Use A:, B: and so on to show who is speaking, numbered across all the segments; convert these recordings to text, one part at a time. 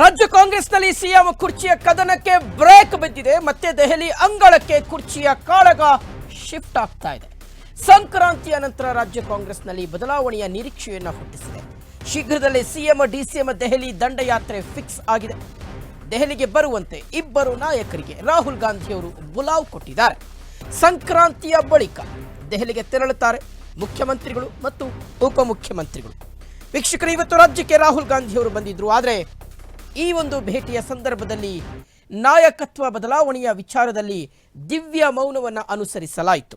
A: ರಾಜ್ಯ ಕಾಂಗ್ರೆಸ್ನಲ್ಲಿ ಸಿಎಂ ಕುರ್ಚಿಯ ಕದನಕ್ಕೆ ಬ್ರೇಕ್ ಬಿದ್ದಿದೆ. ಮತ್ತೆ ದೆಹಲಿ ಅಂಗಳಕ್ಕೆ ಕುರ್ಚಿಯ ಕಾಳಗ ಶಿಫ್ಟ್ ಆಗ್ತಾ ಇದೆ. ಸಂಕ್ರಾಂತಿಯ ನಂತರ ರಾಜ್ಯ ಕಾಂಗ್ರೆಸ್ನಲ್ಲಿ ಬದಲಾವಣೆಯ ನಿರೀಕ್ಷೆಯನ್ನು ಹುಟ್ಟಿಸಿದೆ. ಶೀಘ್ರದಲ್ಲೇ ಸಿಎಂ, ಡಿಸಿಎಂ ದೆಹಲಿ ದಂಡಯಾತ್ರೆ ಫಿಕ್ಸ್ ಆಗಿದೆ. ದೆಹಲಿಗೆ ಬರುವಂತೆ ಇಬ್ಬರು ನಾಯಕರಿಗೆ ರಾಹುಲ್ ಗಾಂಧಿಯವರು ಬುಲಾವ್ ಕೊಟ್ಟಿದ್ದಾರೆ. ಸಂಕ್ರಾಂತಿಯ ಬಳಿಕ ದೆಹಲಿಗೆ ತೆರಳುತ್ತಾರೆ ಮುಖ್ಯಮಂತ್ರಿಗಳು ಮತ್ತು ಉಪಮುಖ್ಯಮಂತ್ರಿಗಳು. ವೀಕ್ಷಕರು, ಇವತ್ತು ರಾಜ್ಯಕ್ಕೆ ರಾಹುಲ್ ಗಾಂಧಿಯವರು ಬಂದಿದ್ರು. ಆದರೆ ಈ ಒಂದು ಭೇಟಿಯ ಸಂದರ್ಭದಲ್ಲಿ ನಾಯಕತ್ವ ಬದಲಾವಣೆಯ ವಿಚಾರದಲ್ಲಿ ದಿವ್ಯ ಮೌನವನ್ನು ಅನುಸರಿಸಲಾಯಿತು.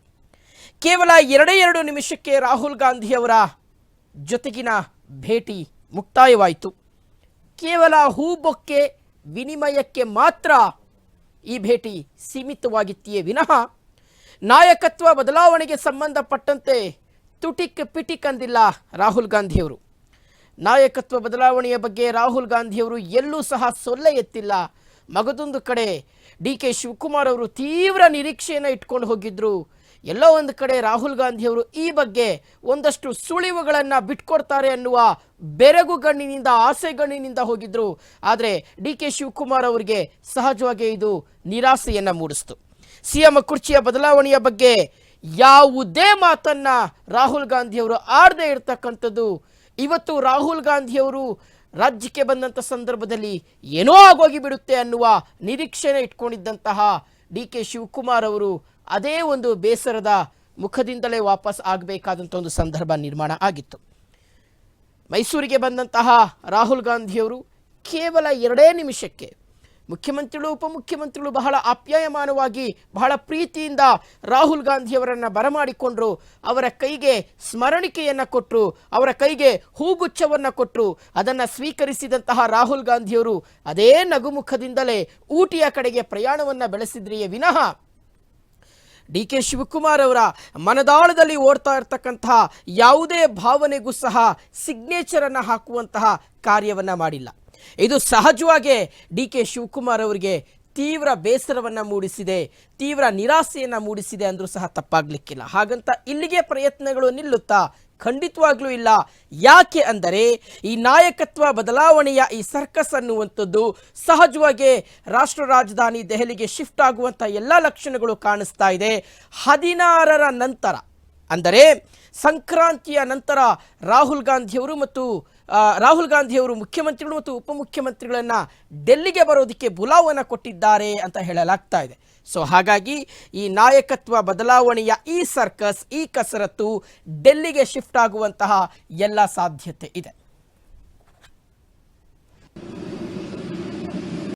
A: ಕೇವಲ ಎರಡೇ ಎರಡು ನಿಮಿಷಕ್ಕೆ ರಾಹುಲ್ ಗಾಂಧಿಯವರ ಜೊತೆಗಿನ ಭೇಟಿ ಮುಕ್ತಾಯವಾಯಿತು. ಕೇವಲ ಹೂಬೊಕ್ಕೆ ವಿನಿಮಯಕ್ಕೆ ಮಾತ್ರ ಈ ಭೇಟಿ ಸೀಮಿತವಾಗಿತ್ತೆಯೇ ವಿನಃ ನಾಯಕತ್ವ ಬದಲಾವಣೆಗೆ ಸಂಬಂಧಪಟ್ಟಂತೆ ತುಟಿಕ್ ಪಿಟಿಕ್ ಅಂದಿಲ್ಲ ರಾಹುಲ್ ಗಾಂಧಿಯವರು. ನಾಯಕತ್ವ ಬದಲಾವಣೆಯ ಬಗ್ಗೆ ರಾಹುಲ್ ಗಾಂಧಿಯವರು ಎಲ್ಲೂ ಸಹ ಸೊಲ್ಲೆ ಎತ್ತಿಲ್ಲ. ಮಗದೊಂದು ಕಡೆ ಡಿ ಕೆ ಶಿವಕುಮಾರ್ ಅವರು ತೀವ್ರ ನಿರೀಕ್ಷೆಯನ್ನು ಇಟ್ಕೊಂಡು ಹೋಗಿದ್ರು. ಎಲ್ಲೋ ಒಂದು ಕಡೆ ರಾಹುಲ್ ಗಾಂಧಿಯವರು ಈ ಬಗ್ಗೆ ಒಂದಷ್ಟು ಸುಳಿವುಗಳನ್ನು ಬಿಟ್ಕೊಡ್ತಾರೆ ಅನ್ನುವ ಬೆರಗುಗಣ್ಣಿನಿಂದ ಆಸೆಗಣ್ಣಿನಿಂದ ಹೋಗಿದ್ರು. ಆದರೆ ಡಿ ಕೆ ಶಿವಕುಮಾರ್ ಅವರಿಗೆ ಸಹಜವಾಗಿ ಇದು ನಿರಾಸೆಯನ್ನು ಮೂಡಿಸ್ತು. ಸಿಎಂ ಕುರ್ಚಿಯ ಬದಲಾವಣೆಯ ಬಗ್ಗೆ ಯಾವುದೇ ಮಾತನ್ನ ರಾಹುಲ್ ಗಾಂಧಿಯವರು ಆಡದೇ ಇರ್ತಕ್ಕಂಥದ್ದು ಇವತ್ತು ರಾಹುಲ್ ಗಾಂಧಿಯವರು ರಾಜ್ಯಕ್ಕೆ ಬಂದಂಥ ಸಂದರ್ಭದಲ್ಲಿ ಏನೋ ಆಗೋಗಿ ಬಿಡುತ್ತೆ ಅನ್ನುವ ನಿರೀಕ್ಷೆನ ಇಟ್ಕೊಂಡಿದ್ದಂತಹ ಡಿ ಕೆ ಶಿವಕುಮಾರ್ ಅವರು ಅದೇ ಒಂದು ಬೇಸರದ ಮುಖದಿಂದಲೇ ವಾಪಸ್ ಆಗಬೇಕಾದಂಥ ಒಂದು ಸಂದರ್ಭ ನಿರ್ಮಾಣ ಆಗಿತ್ತು. ಮೈಸೂರಿಗೆ ಬಂದಂತಹ ರಾಹುಲ್ ಗಾಂಧಿಯವರು ಕೇವಲ ಎರಡೇ ನಿಮಿಷಕ್ಕೆ ಮುಖ್ಯಮಂತ್ರಿಗಳು, ಉಪಮುಖ್ಯಮಂತ್ರಿಗಳು ಬಹಳ ಆಪ್ಯಾಯಮಾನವಾಗಿ, ಬಹಳ ಪ್ರೀತಿಯಿಂದ ರಾಹುಲ್ ಗಾಂಧಿಯವರನ್ನು ಬರಮಾಡಿಕೊಂಡರು. ಅವರ ಕೈಗೆ ಸ್ಮರಣಿಕೆಯನ್ನು ಕೊಟ್ಟರು ಅವರ ಕೈಗೆ ಹೂಗುಚ್ಛವನ್ನು ಕೊಟ್ಟರು ಅದನ್ನು ಸ್ವೀಕರಿಸಿದಂತಹ ರಾಹುಲ್ ಗಾಂಧಿಯವರು ಅದೇ ನಗುಮುಖದಿಂದಲೇ ಊಟಿಯ ಕಡೆಗೆ ಪ್ರಯಾಣವನ್ನು ಬೆಳೆಸಿದ್ರಿಯೇ ವಿನಃ. ಡಿ ಕೆ ಶಿವಕುಮಾರ್ ಅವರ ಮನದಾಳದಲ್ಲಿ ಓಡ್ತಾ ಇರತಕ್ಕಂತಹ ಯಾವುದೇ ಭಾವನೆಗೂ ಸಹ ಸಿಗ್ನೇಚರನ್ನು ಹಾಕುವಂತಹ ಕಾರ್ಯವನ್ನು ಮಾಡಿಲ್ಲ. ಇದು ಸಹಜವಾಗಿ ಡಿ ಕೆ ಶಿವಕುಮಾರ್ ಅವರಿಗೆ ತೀವ್ರ ಬೇಸರವನ್ನು ಮೂಡಿಸಿದೆ, ತೀವ್ರ ನಿರಾಸೆಯನ್ನು ಮೂಡಿಸಿದೆ ಅಂದರೂ ಸಹ ತಪ್ಪಾಗಲಿಕ್ಕಿಲ್ಲ. ಹಾಗಂತ ಇಲ್ಲಿಗೆ ಪ್ರಯತ್ನಗಳು ನಿಲ್ಲುತ್ತಾ ಖಂಡಿತವಾಗ್ಲೂ ಇಲ್ಲ. ಯಾಕೆ ಅಂದರೆ ಈ ನಾಯಕತ್ವ ಬದಲಾವಣೆಯ ಈ ಸರ್ಕಸ್ ಅನ್ನುವಂಥದ್ದು ಸಹಜವಾಗಿ ರಾಷ್ಟ್ರ ರಾಜಧಾನಿ ದೆಹಲಿಗೆ ಶಿಫ್ಟ್ ಆಗುವಂಥ ಎಲ್ಲ ಲಕ್ಷಣಗಳು ಕಾಣಿಸ್ತಾ ಇದೆ. ಹದಿನಾರರ ನಂತರ ಅಂದರೆ ಸಂಕ್ರಾಂತಿಯ ನಂತರ ರಾಹುಲ್ ಗಾಂಧಿಯವರು ಮತ್ತು ರಾಹುಲ್ ಗಾಂಧಿಯವರು ಮುಖ್ಯಮಂತ್ರಿಗಳು ಮತ್ತು ಉಪಮುಖ್ಯಮಂತ್ರಿಗಳನ್ನು ಡೆಲ್ಲಿಗೆ ಬರೋದಕ್ಕೆ ಬುಲಾವನ್ನು ಕೊಟ್ಟಿದ್ದಾರೆ ಅಂತ ಹೇಳಲಾಗ್ತಾ ಇದೆ. ಸೊ ಹಾಗಾಗಿ ಈ ನಾಯಕತ್ವ ಬದಲಾವಣೆಯ ಈ ಸರ್ಕಸ್ ಈ ಕಸರತ್ತು ಡೆಲ್ಲಿಗೆ ಶಿಫ್ಟ್ ಆಗುವಂತಹ ಎಲ್ಲ ಸಾಧ್ಯತೆ ಇದೆ.